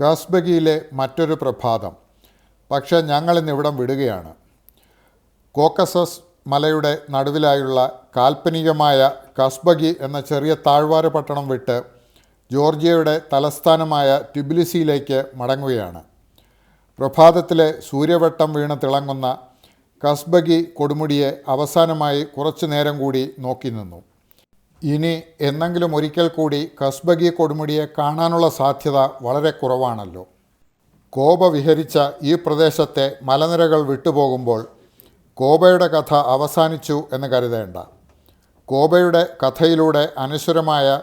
കാസ്ബഗിയിലെ മറ്റൊരു പ്രഭാതം. പക്ഷേ ഞങ്ങളിന്ന് ഇവിടം വിടുകയാണ്. കോക്കസസ് മലയുടെ നടുവിലായുള്ള കാൽപ്പനികമായ കസ്ബഗി എന്ന ചെറിയ താഴ്വാര പട്ടണം വിട്ട് ജോർജിയയുടെ തലസ്ഥാനമായ ട്യുബിലിസിയിലേക്ക് മടങ്ങുകയാണ്. പ്രഭാതത്തിലെ സൂര്യവട്ടം വീണ് തിളങ്ങുന്ന കസ്ബഗി കൊടുമുടിയെ അവസാനമായി കുറച്ചു നേരം കൂടി നോക്കി നിന്നു. ഇനി എന്നെങ്കിലും ഒരിക്കൽ കൂടി കസ്ബഗി കൊടുമുടിയെ കാണാനുള്ള സാധ്യത വളരെ കുറവാണല്ലോ. കോപ വിഹരിച്ച ഈ പ്രദേശത്തെ മലനിരകൾ വിട്ടുപോകുമ്പോൾ കോബയുടെ കഥ അവസാനിച്ചു എന്ന് കരുതേണ്ട. കോബയുടെ കഥയിലൂടെ അനശ്വരമായ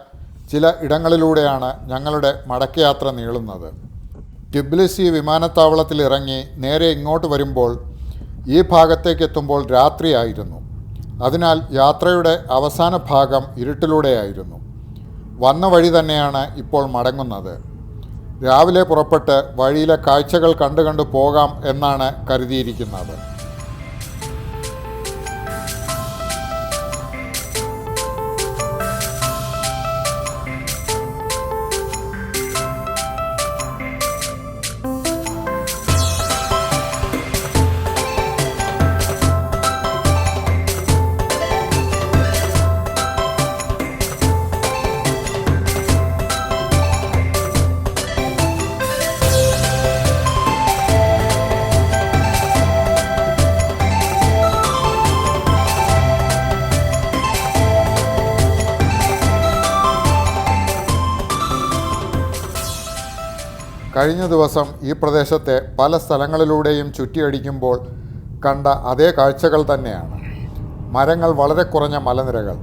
ചില ഇടങ്ങളിലൂടെയാണ് ഞങ്ങളുടെ മടക്കയാത്ര നീളുന്നത്. ടിബ്ലിസി വിമാനത്താവളത്തിൽ ഇറങ്ങി നേരെ ഇങ്ങോട്ട് വരുമ്പോൾ ഈ ഭാഗത്തേക്കെത്തുമ്പോൾ രാത്രിയായിരുന്നു. അതിനാൽ യാത്രയുടെ അവസാന ഭാഗം ഇരുട്ടിലൂടെയായിരുന്നു. വന്ന വഴി തന്നെയാണ് ഇപ്പോൾ മടങ്ങുന്നത്. രാവിലെ പുറപ്പെട്ട് വഴിയിലെ കാഴ്ചകൾ കണ്ടു കണ്ടു പോകാം എന്നാണ് കരുതിയിരിക്കുന്നത്. കഴിഞ്ഞ ദിവസം ഈ പ്രദേശത്തെ പല സ്ഥലങ്ങളിലൂടെയും ചുറ്റിയടിക്കുമ്പോൾ കണ്ട അതേ കാഴ്ചകൾ തന്നെയാണ്. മരങ്ങൾ വളരെ കുറഞ്ഞ മലനിരകൾ.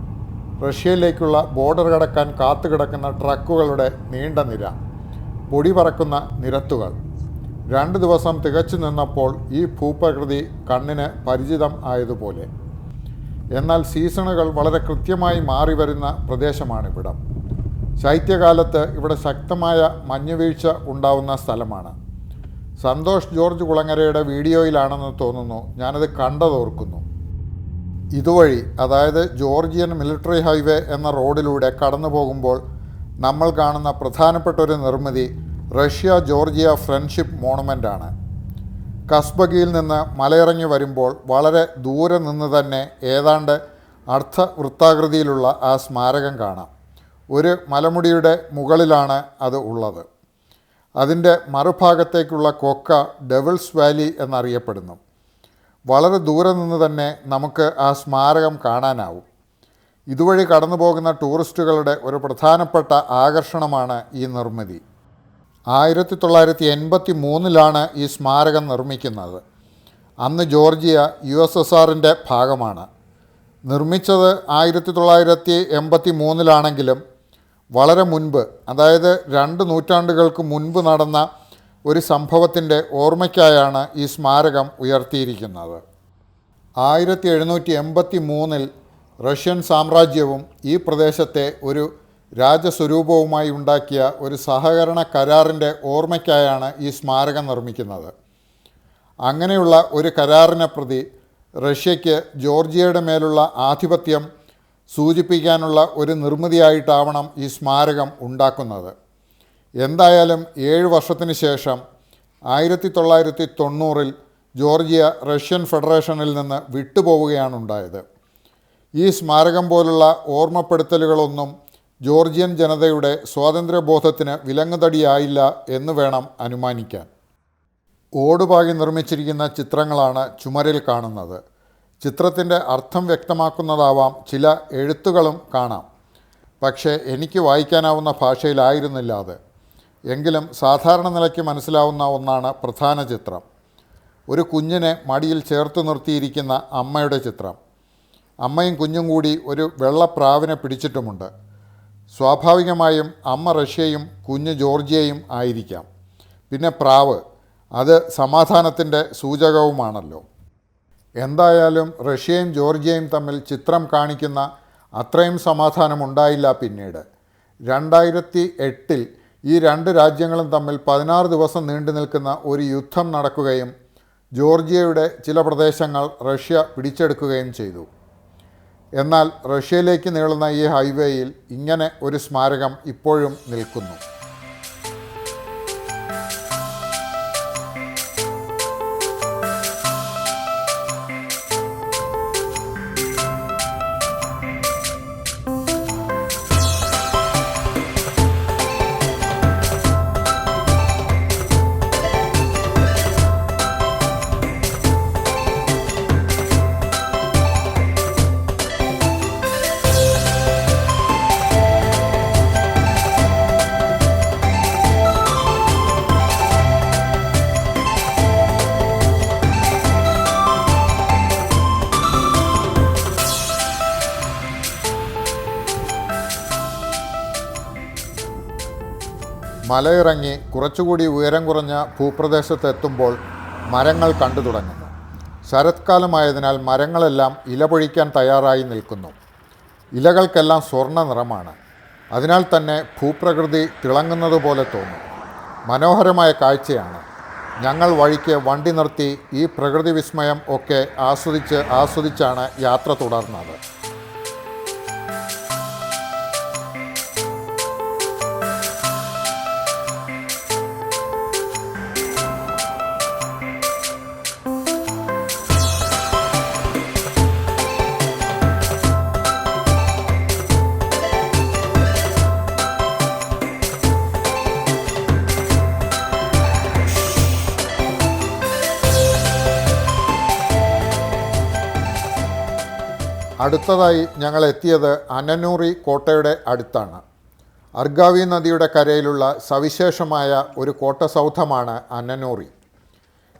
റഷ്യയിലേക്കുള്ള ബോർഡർ കടക്കാൻ കാത്തുകിടക്കുന്ന ട്രക്കുകളുടെ നീണ്ട നിര. പൊടി പറക്കുന്ന നിരത്തുകൾ. രണ്ട് ദിവസം തികച്ചു നിന്നപ്പോൾ ഈ ഭൂപ്രകൃതി കണ്ണിന് പരിചിതം ആയതുപോലെ. എന്നാൽ സീസണുകൾ വളരെ കൃത്യമായി മാറി വരുന്ന പ്രദേശമാണിവിടം. ശൈത്യകാലത്ത് ഇവിടെ ശക്തമായ മഞ്ഞുവീഴ്ച ഉണ്ടാവുന്ന സ്ഥലമാണ്. സന്തോഷ് ജോർജ് കുളങ്ങരയുടെ വീഡിയോയിലാണെന്ന് തോന്നുന്നു. ഞാനത് കണ്ടതോർക്കുന്നു ഇതുവഴി അതായത് ജോർജിയൻ മിലിറ്ററി ഹൈവേ എന്ന റോഡിലൂടെ കടന്നു പോകുമ്പോൾ നമ്മൾ കാണുന്ന പ്രധാനപ്പെട്ട ഒരു നിർമ്മിതി റഷ്യ ജോർജിയ ഫ്രണ്ട്ഷിപ്പ് മോണുമെന്റ് ആണ് കസ്ബഗിയിൽ നിന്ന് മലയിറങ്ങി വരുമ്പോൾ വളരെ ദൂരെ നിന്ന് തന്നെ ഏതാണ്ട് അർദ്ധ വൃത്താകൃതിയിലുള്ള ആ സ്മാരകം കാണാം. ഒരു മലമുടിയുടെ മുകളിലാണ് അത് ഉള്ളത്. അതിന്റെ മറുഭാഗത്തേക്കുള്ള കൊക്ക ഡെവിൾസ് വാലി എന്നറിയപ്പെടുന്നു. വളരെ ദൂരെ നിന്ന് തന്നെ നമുക്ക് ആ സ്മാരകം കാണാനാവും. ഇതുവഴി കടന്നു പോകുന്ന ടൂറിസ്റ്റുകളുടെ ഒരു പ്രധാനപ്പെട്ട ആകർഷണമാണ് ഈ നിർമ്മിതി. ആയിരത്തി തൊള്ളായിരത്തി എൺപത്തി മൂന്നിലാണ് ഈ സ്മാരകം നിർമ്മിക്കുന്നത്. അന്ന് ജോർജിയ യു എസ് എസ് ആറിന്റെ ഭാഗമാണ്. നിർമ്മിച്ചത് ആയിരത്തി തൊള്ളായിരത്തി എൺപത്തി മൂന്നിലാണെങ്കിലും വളരെ മുൻപ് അതായത് രണ്ട് നൂറ്റാണ്ടുകൾക്ക് മുൻപ് നടന്ന ഒരു സംഭവത്തിന്റെ ഓർമ്മയ്ക്കായാണ് ഈ സ്മാരകം ഉയർത്തിയിരിക്കുന്നത്. ആയിരത്തി എഴുന്നൂറ്റി എൺപത്തി മൂന്നിൽ റഷ്യൻ സാമ്രാജ്യവും ഈ പ്രദേശത്തെ ഒരു രാജസ്വരൂപവുമായി ഉണ്ടാക്കിയ ഒരു സഹകരണ കരാറിന്റെ ഓർമ്മയ്ക്കായാണ് ഈ സ്മാരകം നിർമ്മിക്കുന്നത്. അങ്ങനെയുള്ള ഒരു കരാറിനെ പ്രതി റഷ്യയ്ക്ക് ജോർജിയയുടെ മേലുള്ള ആധിപത്യം സൂചിപ്പിക്കാനുള്ള ഒരു നിർമ്മിതിയായിട്ടാവണം ഈ സ്മാരകം ഉണ്ടാക്കുന്നത്. എന്തായാലും ഏഴ് വർഷത്തിന് ശേഷം ആയിരത്തി തൊള്ളായിരത്തി തൊണ്ണൂറിൽ ജോർജിയ റഷ്യൻ ഫെഡറേഷനിൽ നിന്ന് വിട്ടുപോവുകയാണ് ഉണ്ടായത് ഈ സ്മാരകം പോലുള്ള ഓർമ്മപ്പെടുത്തലുകളൊന്നും ജോർജിയൻ ജനതയുടെ സ്വാതന്ത്ര്യബോധത്തിന് വിലങ്ങുതടിയായില്ല എന്ന് വേണം അനുമാനിക്കാൻ. ഓടുപാകി നിർമ്മിച്ചിരിക്കുന്ന ചിത്രങ്ങളാണ് ചുമരിൽ കാണുന്നത്. ചിത്രത്തിന്റെ അർത്ഥം വ്യക്തമാക്കുന്നതാവാം. ചില എഴുത്തുകളും കാണാം. പക്ഷേ എനിക്ക് വായിക്കാനാവുന്ന ഭാഷയിലായിരുന്നില്ല അത്. എങ്കിലും സാധാരണ നിലയ്ക്ക് മനസ്സിലാവുന്ന ഒന്നാണ് പ്രധാന ചിത്രം. ഒരു കുഞ്ഞിനെ മടിയിൽ ചേർത്ത് നിർത്തിയിരിക്കുന്ന അമ്മയുടെ ചിത്രം. അമ്മയും കുഞ്ഞും കൂടി ഒരു വെള്ളപ്രാവിനെ പിടിച്ചിട്ടുമുണ്ട്. സ്വാഭാവികമായും അമ്മ റഷ്യയും കുഞ്ഞ് ജോർജിയയും ആയിരിക്കാം. പിന്നെ പ്രാവ്. അത് സമാധാനത്തിന്റെ സൂചകവുമാണല്ലോ. എന്തായാലും റഷ്യയും ജോർജിയയും തമ്മിൽ ചിത്രം കാണിക്കുന്ന അത്രയും സമാധാനം ഉണ്ടായില്ല പിന്നീട്. രണ്ടായിരത്തി എട്ടിൽ ഈ രണ്ട് രാജ്യങ്ങളും തമ്മിൽ പതിനാറ് ദിവസം നീണ്ടു നിൽക്കുന്ന ഒരു യുദ്ധം നടക്കുകയും ജോർജിയയുടെ ചില പ്രദേശങ്ങൾ റഷ്യ പിടിച്ചെടുക്കുകയും ചെയ്തു. എന്നാൽ റഷ്യയിലേക്ക് നീളുന്ന ഈ ഹൈവേയിൽ ഇങ്ങനെ ഒരു സ്മാരകം ഇപ്പോഴും നിൽക്കുന്നു. മലയിറങ്ങി കുറച്ചുകൂടി ഉയരം കുറഞ്ഞ ഭൂപ്രദേശത്ത് എത്തുമ്പോൾ മരങ്ങൾ കണ്ടു തുടങ്ങുന്നു. ശരത്കാലമായതിനാൽ മരങ്ങളെല്ലാം ഇലപൊഴിക്കാൻ തയ്യാറായി നിൽക്കുന്നു. ഇലകൾക്കെല്ലാം സ്വർണ നിറമാണ്. അതിനാൽ തന്നെ ഭൂപ്രകൃതി തിളങ്ങുന്നത് പോലെ തോന്നും. മനോഹരമായ കാഴ്ചയാണ്. ഞങ്ങൾ വഴിക്ക് വണ്ടി നിർത്തി ഈ പ്രകൃതി വിസ്മയം ഒക്കെ ആസ്വദിച്ച് ആസ്വദിച്ചാണ് യാത്ര തുടർന്നത്. അടുത്തതായി ഞങ്ങൾ എത്തിയത് അനനൂറി കോട്ടയുടെ അടുത്താണ്. അർഗാവി നദിയുടെ കരയിലുള്ള സവിശേഷമായ ഒരു കോട്ടസൗധമാണ് അനനൂറി.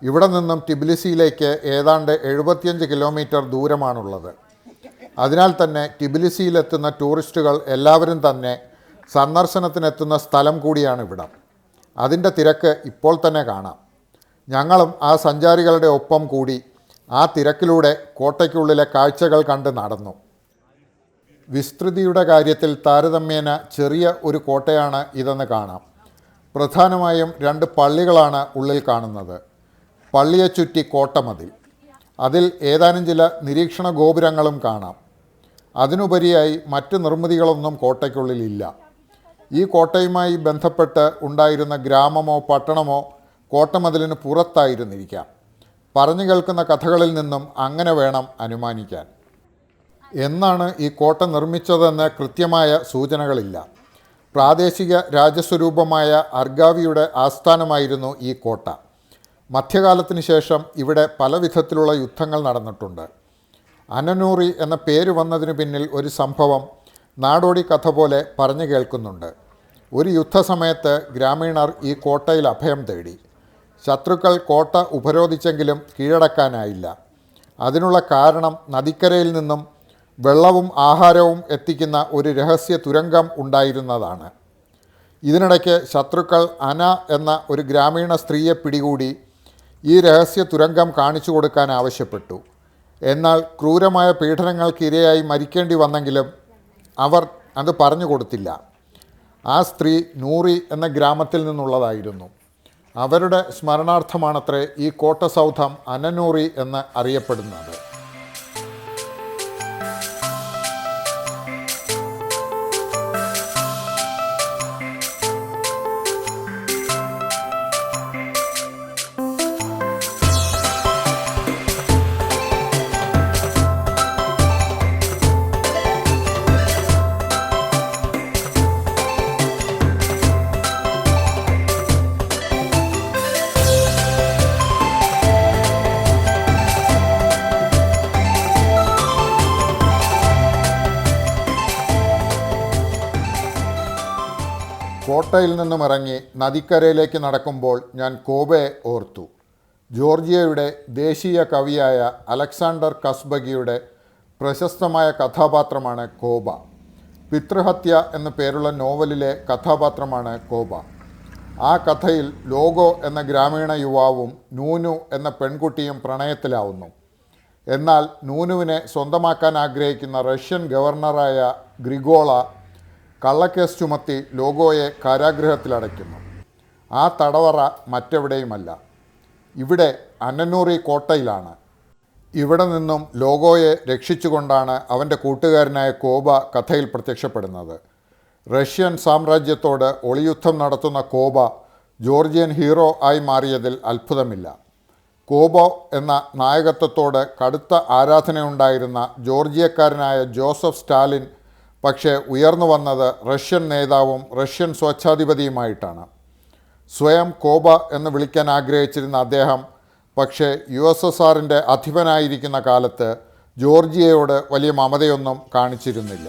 ഇവിടെ നിന്നും ടിബിലിസിയിലേക്ക് ഏതാണ്ട് എഴുപത്തിയഞ്ച് കിലോമീറ്റർ ദൂരമാണുള്ളത്. അതിനാൽ തന്നെ ടിബിലിസിയിലെത്തുന്ന ടൂറിസ്റ്റുകൾ എല്ലാവരും തന്നെ സന്ദർശനത്തിനെത്തുന്ന സ്ഥലം കൂടിയാണ് ഇവിടം. അതിന്റെ തിരക്ക് ഇപ്പോൾ തന്നെ കാണാം. ഞങ്ങളും ആ സഞ്ചാരികളുടെ ഒപ്പം കൂടി ആ തിരക്കിലൂടെ കോട്ടയ്ക്കുള്ളിലെ കാഴ്ചകൾ കണ്ട് നടന്നു. വിസ്തൃതിയുടെ കാര്യത്തിൽ താരതമ്യേന ചെറിയ ഒരു കോട്ടയാണ് ഇതെന്ന് കാണാം. പ്രധാനമായും രണ്ട് പള്ളികളാണ് ഉള്ളിൽ കാണുന്നത്. പള്ളിയെ ചുറ്റി കോട്ടമതിൽ അതിൽ ഏതാനും ചില നിരീക്ഷണ ഗോപുരങ്ങളും കാണാം. അതിനുപരിയായി മറ്റ് നിർമ്മിതികളൊന്നും കോട്ടയ്ക്കുള്ളിലില്ല ഈ കോട്ടയുമായി ബന്ധപ്പെട്ട് ഉണ്ടായിരുന്ന ഗ്രാമമോ പട്ടണമോ കോട്ടമതിലിന് പുറത്തായിരുന്നിരിക്കാം. പറഞ്ഞു കേൾക്കുന്ന കഥകളിൽ നിന്നും അങ്ങനെ വേണം അനുമാനിക്കാൻ. എന്നാണ് ഈ കോട്ട നിർമ്മിച്ചതെന്ന് കൃത്യമായ സൂചനകളില്ല. പ്രാദേശിക രാജസ്വരൂപമായ അർഗാവിയുടെ ആസ്ഥാനമായിരുന്നു ഈ കോട്ട. മധ്യകാലത്തിന് ശേഷം ഇവിടെ പല വിധത്തിലുള്ള യുദ്ധങ്ങൾ നടന്നിട്ടുണ്ട്. അനനൂറി എന്ന പേര് വന്നതിന് പിന്നിൽ ഒരു സംഭവം നാടോടി കഥ പോലെ പറഞ്ഞു കേൾക്കുന്നുണ്ട്. ഒരു യുദ്ധസമയത്ത് ഗ്രാമീണർ ഈ കോട്ടയിൽ അഭയം തേടി. ശത്രുക്കൾ കോട്ട ഉപരോധിച്ചെങ്കിലും കീഴടക്കാനായില്ല. അതിനുള്ള കാരണം നദിക്കരയിൽ നിന്നും വെള്ളവും ആഹാരവും എത്തിക്കുന്ന ഒരു രഹസ്യ തുരങ്കം ഉണ്ടായിരുന്നതാണ്. ഇതിനിടയ്ക്ക് ശത്രുക്കൾ അന എന്ന ഒരു ഗ്രാമീണ സ്ത്രീയെ പിടികൂടി ഈ രഹസ്യ തുരങ്കം കാണിച്ചു കൊടുക്കാൻ ആവശ്യപ്പെട്ടു. എന്നാൽ ക്രൂരമായ പീഡനങ്ങൾക്ക് ഇരയായി മരിക്കേണ്ടി വന്നെങ്കിലും അവർ അത് പറഞ്ഞു കൊടുത്തില്ല. ആ സ്ത്രീ നൂറി എന്ന ഗ്രാമത്തിൽ നിന്നുള്ളതായിരുന്നു. അവരുടെ സ്മരണാർത്ഥമാണത്രേ ഈ കോട്ടസൗധം അനനൂറി എന്ന് അറിയപ്പെടുന്നത്. കോട്ടയിൽ നിന്നും ഇറങ്ങി നദിക്കരയിലേക്ക് നടക്കുമ്പോൾ ഞാൻ കോബയെ ഓർത്തു. ജോർജിയയുടെ ദേശീയ കവിയായ അലക്സാണ്ടർ കസ്ബഗിയുടെ പ്രശസ്തമായ കഥാപാത്രമാണ് കോബ പിതൃഹത്യ എന്ന പേരുള്ള നോവലിലെ കഥാപാത്രമാണ് കോബ ആ കഥയിൽ ലോഗോ എന്ന ഗ്രാമീണ യുവാവും നൂനു എന്ന പെൺകുട്ടിയും പ്രണയത്തിലാവുന്നു. എന്നാൽ നൂനുവിനെ സ്വന്തമാക്കാൻ ആഗ്രഹിക്കുന്ന റഷ്യൻ ഗവർണറായ ഗ്രിഗോള കള്ളക്കേസ് ചുമത്തി ലോഗോയെ കാരാഗൃഹത്തിലടയ്ക്കുന്നു. ആ തടവറ മറ്റെവിടെയുമല്ല. ഇവിടെ അന്നന്നൂറി കോട്ടയിലാണ്. ഇവിടെ നിന്നും ലോഗോയെ രക്ഷിച്ചുകൊണ്ടാണ് അവന്റെ കൂട്ടുകാരനായ കോബ കഥയിൽ പ്രത്യക്ഷപ്പെടുന്നത്. റഷ്യൻ സാമ്രാജ്യത്തോട് ഒളിയുദ്ധം നടത്തുന്ന കോബ ജോർജിയൻ ഹീറോ ആയി മാറിയതിൽ അത്ഭുതമില്ല. കോബോ എന്ന നായകത്വത്തോട് കടുത്ത ആരാധനയുണ്ടായിരുന്ന ജോർജിയക്കാരനായ ജോസഫ് സ്റ്റാലിൻ പക്ഷേ ഉയർന്നു വന്നത് റഷ്യൻ നേതാവും റഷ്യൻ സ്വച്ഛാധിപതിയുമായിട്ടാണ്. സ്വയം കോബ എന്ന് വിളിക്കാൻ ആഗ്രഹിച്ചിരുന്ന അദ്ദേഹം പക്ഷേ യു എസ് എസ് ആറിന്റെ അധിപനായിരിക്കുന്ന കാലത്ത് ജോർജിയയോട് വലിയ മമതയൊന്നും കാണിച്ചിരുന്നില്ല.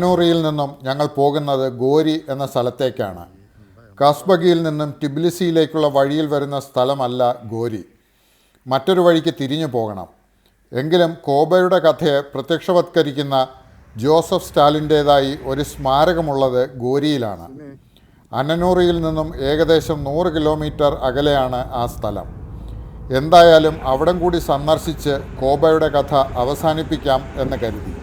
അനനൂറിയിൽ നിന്നും ഞങ്ങൾ പോകുന്നത് ഗോരി എന്ന സ്ഥലത്തേക്കാണ്. കാസ്ബഗിയിൽ നിന്നും ടിബിലിസിയിലേക്കുള്ള വഴിയിൽ വരുന്ന സ്ഥലമല്ല ഗോരി. മറ്റൊരു വഴിക്ക് തിരിഞ്ഞു പോകണം. എങ്കിലും കോബയുടെ കഥയെ പ്രത്യക്ഷവത്കരിക്കുന്ന ജോസഫ് സ്റ്റാലിന്റേതായി ഒരു സ്മാരകമുള്ളത് ഗോരിയിലാണ്. അനനൂറിയിൽ നിന്നും ഏകദേശം നൂറ് കിലോമീറ്റർ അകലെയാണ് ആ സ്ഥലം. എന്തായാലും അവിടം കൂടി സന്ദർശിച്ച് കോബയുടെ കഥ അവസാനിപ്പിക്കാം എന്ന് കരുതി.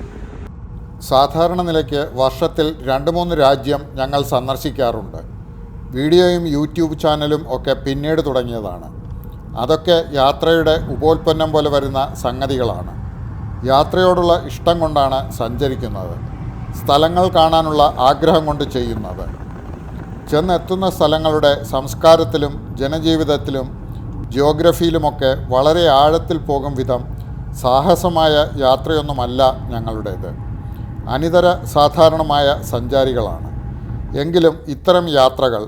സാധാരണ നിലയ്ക്ക് വർഷത്തിൽ രണ്ട് മൂന്ന് രാജ്യം ഞങ്ങൾ സന്ദർശിക്കാറുണ്ട്. വീഡിയോയും യൂട്യൂബ് ചാനലും ഒക്കെ പിന്നീട് തുടങ്ങിയതാണ്. അതൊക്കെ യാത്രയുടെ ഉപോൽപ്പന്നം പോലെ വരുന്ന സംഗതികളാണ്. യാത്രയോടുള്ള ഇഷ്ടം കൊണ്ടാണ് സഞ്ചരിക്കുന്നത്. സ്ഥലങ്ങൾ കാണാനുള്ള ആഗ്രഹം കൊണ്ട് ചെയ്യുന്നത്. ചെന്നെത്തുന്ന സ്ഥലങ്ങളുടെ സംസ്കാരത്തിലും ജനജീവിതത്തിലും ജിയോഗ്രഫിയിലുമൊക്കെ വളരെ ആഴത്തിൽ പോകും വിധം സാഹസമായ യാത്രയൊന്നുമല്ല ഞങ്ങളുടേത്. അനിതര സാധാരണമായ സഞ്ചാരികളാണ്. എങ്കിലും ഇത്തരം യാത്രകൾ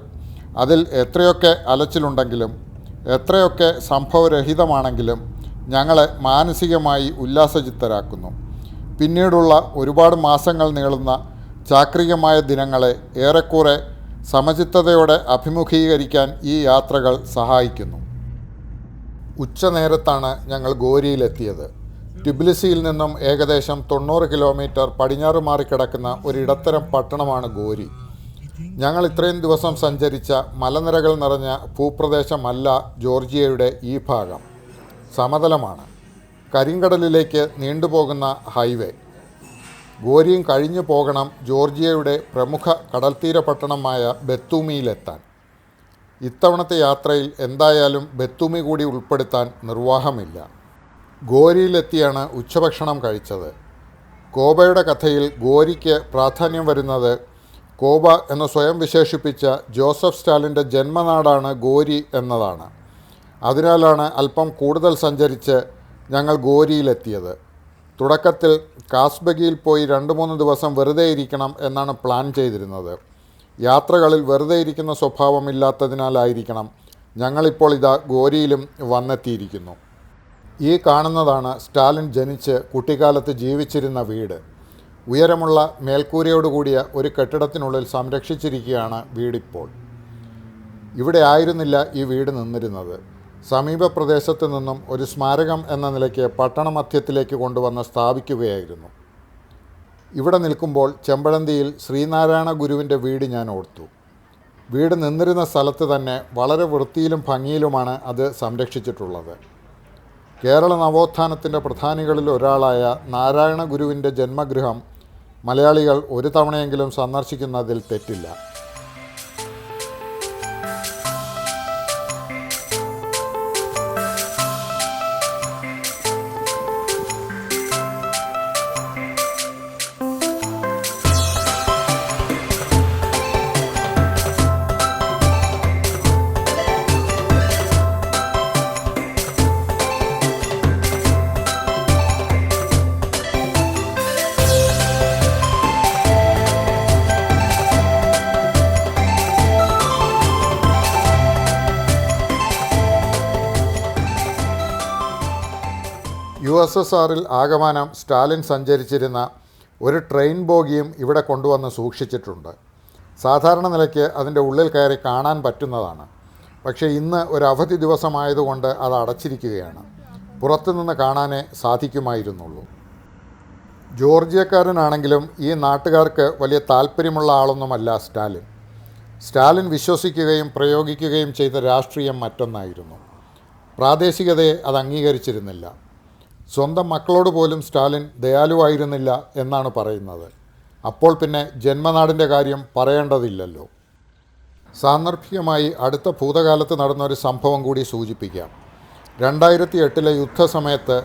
അതിൽ എത്രയൊക്കെ അലച്ചിലുണ്ടെങ്കിലും എത്രയൊക്കെ സംഭവരഹിതമാണെങ്കിലും ഞങ്ങളെ മാനസികമായി ഉല്ലാസചിത്തരാക്കുന്നു. പിന്നീടുള്ള ഒരുപാട് മാസങ്ങൾ നീളുന്ന ചാക്രികമായ ദിനങ്ങളെ ഏറെക്കുറെ സമചിത്തതയോടെ അഭിമുഖീകരിക്കാൻ ഈ യാത്രകൾ സഹായിക്കുന്നു. ഉച്ചനേരത്താണ് ഞങ്ങൾ ഗോരിയിലെത്തിയത്. ടിബ്ലിസിയിൽ നിന്നും ഏകദേശം തൊണ്ണൂറ് കിലോമീറ്റർ പടിഞ്ഞാറ് മാറി കിടക്കുന്ന ഒരിടത്തരം പട്ടണമാണ് ഗോരി. ഞങ്ങൾ ഇത്രയും ദിവസം സഞ്ചരിച്ച മലനിരകൾ നിറഞ്ഞ ഭൂപ്രദേശമല്ല ജോർജിയയുടെ ഈ ഭാഗം. സമതലമാണ്. കരിങ്കടലിലേക്ക് നീണ്ടുപോകുന്ന ഹൈവേ. ഗോരിയും കഴിഞ്ഞു പോകണം ജോർജിയയുടെ പ്രമുഖ കടൽത്തീര പട്ടണമായ ബത്തൂമിയിലെത്താൻ. ഇത്തവണത്തെ യാത്രയിൽ എന്തായാലും ബത്തൂമി കൂടി ഉൾപ്പെടുത്താൻ നിർവാഹമില്ല. ഗോരിയിലെത്തിയാണ് ഉച്ചഭക്ഷണം കഴിച്ചത്. കോബയുടെ കഥയിൽ ഗോരിക്ക് പ്രാധാന്യം വരുന്നത് കോബ എന്ന് സ്വയം വിശേഷിപ്പിച്ച ജോസഫ് സ്റ്റാലിന്റെ ജന്മനാടാണ് ഗോരി എന്നതാണ്. അതിനാലാണ് അല്പം കൂടുതൽ സഞ്ചരിച്ച് ഞങ്ങൾ ഗോരിയിലെത്തിയത്. തുടക്കത്തിൽ കാസ്ബഗിയിൽ പോയി രണ്ട് മൂന്ന് ദിവസം വെറുതെ ഇരിക്കണം എന്നാണ് പ്ലാൻ ചെയ്തിരുന്നത്. യാത്രകളിൽ വെറുതെ ഇരിക്കുന്ന സ്വഭാവമില്ലാത്തതിനാലായിരിക്കണം ഞങ്ങളിപ്പോൾ ഇതാ ഗോരിയിലും വന്നെത്തിയിരിക്കുന്നു. ഈ കാണുന്നതാണ് സ്റ്റാലിൻ ജനിച്ച് കുട്ടിക്കാലത്ത് ജീവിച്ചിരുന്ന വീട്. ഉയരമുള്ള മേൽക്കൂരയോടുകൂടിയ ഒരു കെട്ടിടത്തിനുള്ളിൽ സംരക്ഷിച്ചിരിക്കുകയാണ് വീടിപ്പോൾ. ഇവിടെ ആയിരുന്നില്ല ഈ വീട് നിന്നിരുന്നത്. സമീപ പ്രദേശത്ത് നിന്നും ഒരു സ്മാരകം എന്ന നിലയ്ക്ക് പട്ടണമധ്യത്തിലേക്ക് കൊണ്ടുവന്ന് സ്ഥാപിക്കുകയായിരുന്നു. ഇവിടെ നിൽക്കുമ്പോൾ ചെമ്പഴന്തിയിൽ ശ്രീനാരായണ ഗുരുവിന്റെ വീട് ഞാൻ ഓർത്തു. വീട് നിന്നിരുന്ന സ്ഥലത്ത് തന്നെ വളരെ വൃത്തിയിലും ഭംഗിയിലുമാണ് അത് സംരക്ഷിച്ചിട്ടുള്ളത്. കേരള നവോത്ഥാനത്തിന്റെ പ്രധാനികളിൽ ഒരാളായ നാരായണ ഗുരുവിന്റെ ജന്മഗൃഹം മലയാളികൾ ഒരു തവണയെങ്കിലും സന്ദർശിക്കുന്നതിൽ തെറ്റില്ല. എസ് എസ് ആറിൽ ആകമാനം സ്റ്റാലിൻ സഞ്ചരിച്ചിരുന്ന ഒരു ട്രെയിൻ ബോഗിയും ഇവിടെ കൊണ്ടുവന്ന് സൂക്ഷിച്ചിട്ടുണ്ട്. സാധാരണ നിലയ്ക്ക് അതിന്റെ ഉള്ളിൽ കയറി കാണാൻ പറ്റുന്നതാണ്. പക്ഷേ ഇന്ന് ഒരു അവധി ദിവസമായതുകൊണ്ട് അത് അടച്ചിരിക്കുകയാണ്. പുറത്തുനിന്ന് കാണാനേ സാധിക്കുമായിരുന്നുള്ളൂ. ജോർജിയക്കാരനാണെങ്കിലും ഈ നാട്ടുകാർക്ക് വലിയ താല്പര്യമുള്ള ആളൊന്നുമല്ല സ്റ്റാലിൻ. സ്റ്റാലിൻ വിശ്വസിക്കുകയും പ്രയോഗിക്കുകയും ചെയ്ത രാഷ്ട്രീയം മറ്റൊന്നായിരുന്നു. പ്രാദേശികതയെ അത് അംഗീകരിച്ചിരുന്നില്ല. സ്വന്തം മക്കളോട് പോലും സ്റ്റാലിൻ ദയാലുവായിരുന്നില്ല എന്നാണ് പറയുന്നത്. അപ്പോൾ പിന്നെ ജന്മനാടിന്റെ കാര്യം പറയേണ്ടതില്ലല്ലോ. സാന്ദർഭികമായി അടുത്ത ഭൂതകാലത്ത് നടന്ന ഒരു സംഭവം കൂടി സൂചിപ്പിക്കാം. രണ്ടായിരത്തി എട്ടിലെ യുദ്ധസമയത്ത്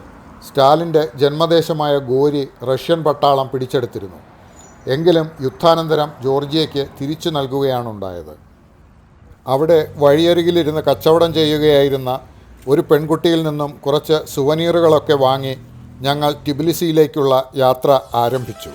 സ്റ്റാലിന്റെ ജന്മദേശമായ ഗോരി റഷ്യൻ പട്ടാളം പിടിച്ചെടുത്തിരുന്നു. എങ്കിലും യുദ്ധാനന്തരം ജോർജിയയ്ക്ക് തിരിച്ചു നൽകുകയാണുണ്ടായത്. അവിടെ വഴിയരികിലിരുന്ന് കച്ചവടം ചെയ്യുകയായിരുന്ന ഒരു പെൺകുട്ടിയിൽ നിന്നും കുറച്ച് സുവനീറുകളൊക്കെ വാങ്ങി ഞങ്ങൾ ടിബിലിസിയിലേക്കുള്ള യാത്ര ആരംഭിച്ചു.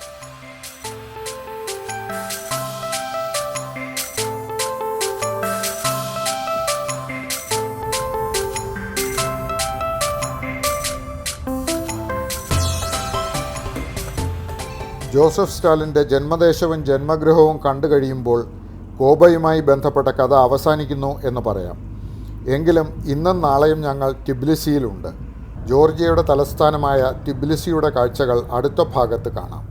ജോസഫ് സ്റ്റാലിന്റെ ജന്മദേശവും ജന്മഗൃഹവും കണ്ടു കഴിയുമ്പോൾ കോബയുമായി ബന്ധപ്പെട്ട കഥ അവസാനിക്കുന്നു എന്ന് പറയാം. എങ്കിലും ഇന്നും നാളെയും ഞങ്ങൾ ടിബ്ലിസിയിലുണ്ട്. ജോർജിയയുടെ തലസ്ഥാനമായ ടിബ്ലിസിയുടെ കാഴ്ചകൾ അടുത്ത ഭാഗത്ത് കാണാം.